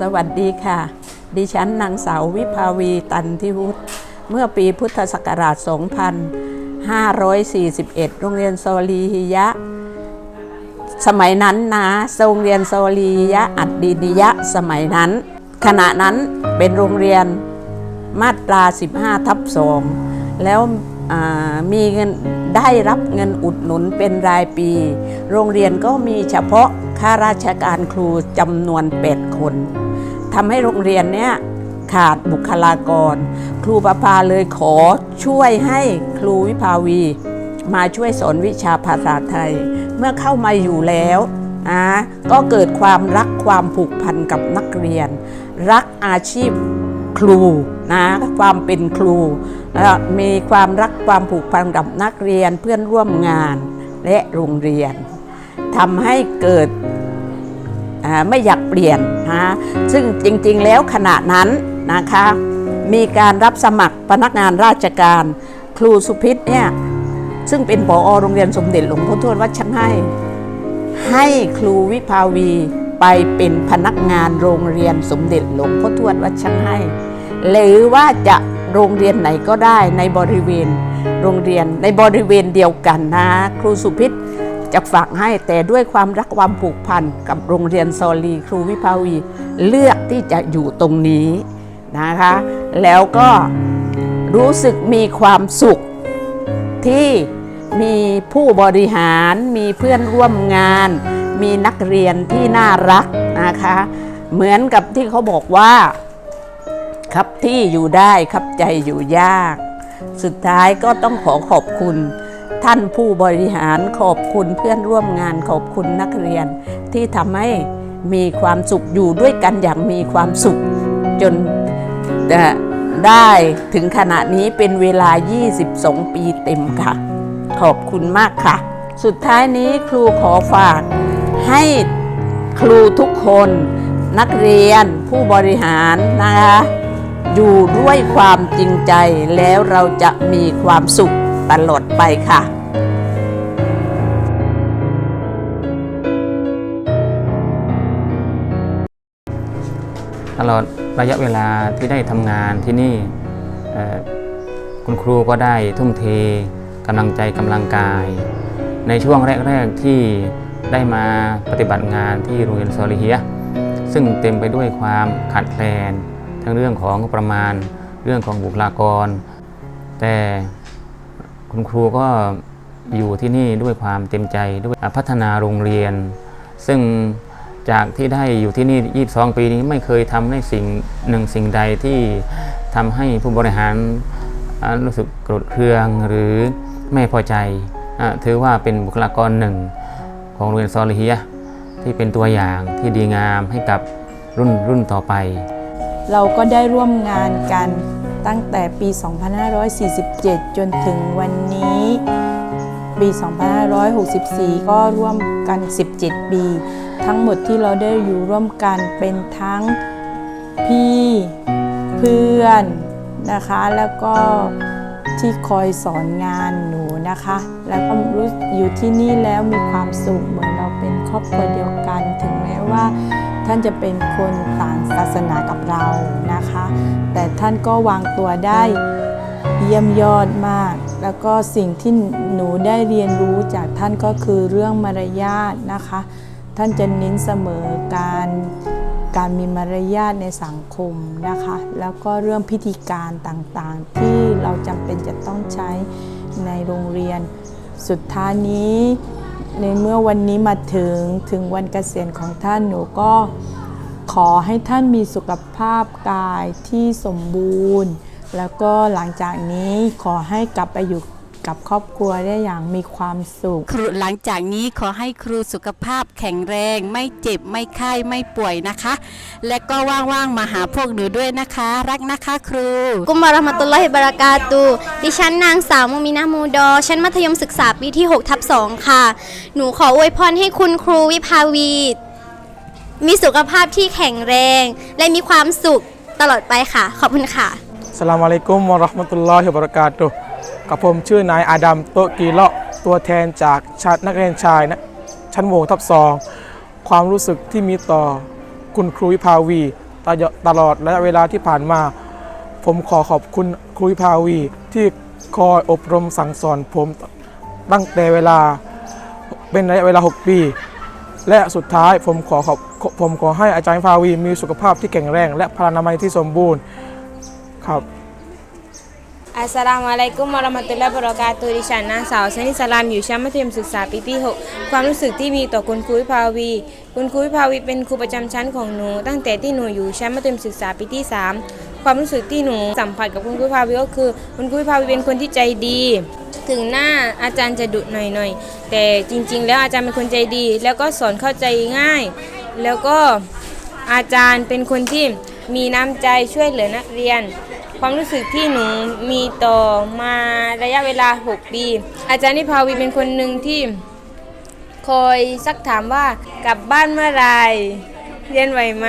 สวัสดีค่ะ ดิฉันนางสาววิภาวีตันทิวุฒิเมื่อปีพุทธศักราช 2541 โรงเรียนโซลีฮิยะ สมัยนั้นนะโรงเรียนโซลีฮิยะอัดดีนิยะสมัยนั้น ขณะนั้นเป็นโรงเรียนมาตรา 15 ทับ 2 แล้ว มีเงินได้รับเงินอุดหนุนเป็นรายปี โรงเรียนก็มีเฉพาะข้าราชการครูจำนวน 8 คนทำให้โรงเรียนเนี้ยขาดบุคลากร ครูประภาเลยขอช่วยให้ครูวิภาวี มาช่วยสอนวิชาภาษาไทย เมื่อเข้ามาอยู่แล้วนะก็เกิดความรักความผูกพันกับนักเรียน รักอาชีพ ครูนะความเป็นครูแล้วมีความรักความผูกพันกับนักเรียนเพื่อนร่วมงานและโรงเรียนทำให้เกิดไม่อยากเปลี่ยนนะซึ่งจริงๆแล้วขณะนั้นนะคะมีการรับสมัครพนักงานราชการครูสุพิษเนี่ยซึ่งเป็นผอโรงเรียนสมเด็จหลวงพ่อทวดวัดช่างให้ ให้ครูวิภาวี ไปเป็นพนักงานโรงเรียนสมเด็จหลวงพ่อทวดวัดช่างให้ หรือว่าจะโรงเรียนไหนก็ได้ในบริเวณโรงเรียนในบริเวณเดียวกันนะ ครูสุพิษจะฝากให้แต่ด้วยความรักความผูกพันกับโรงเรียนซอลีครูวิภาวีเลือกที่จะอยู่ตรงนี้นะคะ แล้วก็รู้สึกมีความสุขที่มีผู้บริหารมีเพื่อนร่วมงาน มีนักเรียนที่น่ารักนะคะ เหมือนกับที่เขาบอกว่า ครับที่อยู่ได้ครับใจอยู่ยาก สุดท้ายก็ต้องขอขอบคุณ ท่านผู้บริหารขอบคุณเพื่อนร่วมงานขอบคุณนักเรียน ที่ทำให้มีความสุขอยู่ด้วยกันอย่างมีความสุขจนได้ถึงขณะนี้เป็นเวลา 22 ปีเต็มค่ะ ขอบคุณมากค่ะ สุดท้ายนี้ครูขอฝาก ให้ครูทุกคนนักเรียนผู้บริหารนะคะอยู่ด้วยความจริงใจแล้วเราจะมีความสุขตลอดไปค่ะตลอดระยะเวลาที่ได้ทำงานที่นี่คุณครูก็ได้ทุ่มเทกำลังใจกำลังกาย ในช่วงแรก ๆ ที่ ได้มาปฏิบัติงานที่โรงเรียนซอลิเฮียซึ่งเต็มไปด้วยความขาดแคลน ทั้งเรื่องของประมาณเรื่องของบุคลากร แต่คุณครูก็อยู่ที่นี่ด้วยความเต็มใจด้วยพัฒนาโรงเรียน ซึ่งจากที่ได้อยู่ที่นี่ 22 ปีนี้ไม่เคยทำในสิ่งหนึ่งสิ่งใดที่ทำให้ผู้บริหารรู้สึกโกรธเคืองหรือไม่พอใจอถือว่าเป็นบุคลากรหนึ่ง ของโรงเรียนซอลิเฮียที่เป็นตัวอย่างที่ดีงามให้กับรุ่นรุ่นต่อไป เราก็ได้ร่วมงานกันตั้งแต่ปี 2547 จนถึงวันนี้ปี 2564 ก็ร่วมกัน 17 ปี ทั้งหมดที่เราได้อยู่ร่วมกันเป็นทั้งพี่เพื่อนนะคะแล้วก็ ที่คอยสอนงานหนูนะคะ แล้วก็รู้อยู่ที่นี่แล้วมีความสุขเหมือนเราเป็นครอบครัวเดียวกัน ถึงแม้ว่า ท่านจะเป็นคนต่างศาสนากับเรานะคะ แต่ท่านก็วางตัวได้เยี่ยมยอดมาก แล้วก็สิ่งที่หนูได้เรียนรู้จากท่านก็คือเรื่องมารยาทนะคะ ท่านจะเน้นเสมอการ การมีมารยาทในสังคมนะคะ แล้วก็เรื่องพิธีการต่างๆ ที่เราจำเป็นจะต้องใช้ในโรงเรียน สุดท้ายนี้ ในเมื่อวันนี้มาถึงถึงวันเกษียณของท่านหนูก็ขอให้ท่านมีสุขภาพกายที่สมบูรณ์ แล้วก็หลังจากนี้ขอให้กลับไปอยู่ กับครอบครัวได้อย่างมีความสุข ครูหลังจากนี้ขอให้ครูสุขภาพแข็งแรง ไม่เจ็บไม่ไข้ไม่ป่วยนะคะ และก็ว่างๆมาหาพวกหนูด้วยนะคะ รักนะคะครู กุมบารอห์มะตุลลอฮิบารากาตูดิฉันนางสาวมุมินามูดอชั้นมัธยมศึกษาปีที่6ทับ2ค่ะ หนูขออวยพรให้คุณครูวิภาวี มีสุขภาพที่แข็งแรง และมีความสุขตลอดไปค่ะ ขอบคุณค่ะสลามอะลัยกุมวะเราะห์มะตุลลอฮิวะบะเราะกาตุฮ์ กับผมชื่อนายอาดัมโตกีเลาะตัวแทนจากชาตินักเรียนชายนะชั้นโหวทับสองความรู้สึกที่มีต่อคุณครูวิภาวีตลอดตลอดระยะเวลาที่ผ่านมา ผมขอขอบคุณครูวิภาวีที่คอยอบรมสั่งสอนผมตั้งแต่เวลาเป็นระยะเวลา 6 ปี และสุดท้ายผมขอขอบผมขอให้อาจารย์ภาวีมีสุขภาพที่แข็งแรง และพลานามัยที่สมบูรณ์ครับ อัสสลามุอะลัยกุมวะราะมะตุลลอฮ์วะบราะกาตุฮ์ดิฉันนางสาวชนิสลามอยู่ชั้นมัธยมศึกษาปีที่6ความรู้สึกที่มีต่อคุณครูวิภาวี คุณครูวิภาวีเป็นครูประจำชั้นของหนู ตั้งแต่ที่หนูอยู่ชั้นมัธยมศึกษาปีที่ 3 ความรู้สึกที่หนูสัมผัสกับคุณครูวิภาวีก็คือ คุณครูวิภาวีเป็นคนที่ใจดี ถึงหน้าอาจารย์จะดุหน่อยๆ แต่จริง ๆ แล้วอาจารย์เป็นคนใจดี แล้วก็สอนเข้าใจง่าย แล้วก็อาจารย์เป็นคนที่มีน้ำใจช่วยเหลือนักเรียน ความรู้สึกที่หนูมีต่อมาระยะเวลา 6 ปี อาจารย์นิพาวีเป็นคนหนึ่งที่คอยซักถามว่ากลับบ้านเมื่อไรเรียนไหวไหม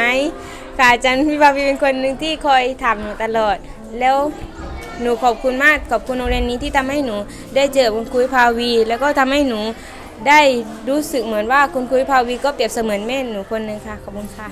ค่ะอาจารย์นิพาวีเป็นคนหนึ่งที่คอยถามหนูตลอด แล้วหนูขอบคุณมากขอบคุณโรงเรียนนี้ที่ทำให้หนู ได้เจอคุณครูวิภาวี แล้วก็ทำให้หนูได้รู้สึกเหมือนว่าคุณครูวิภาวีก็เปรียบเสมือนแม่หนูคนหนึ่งค่ะขอบคุณค่ะ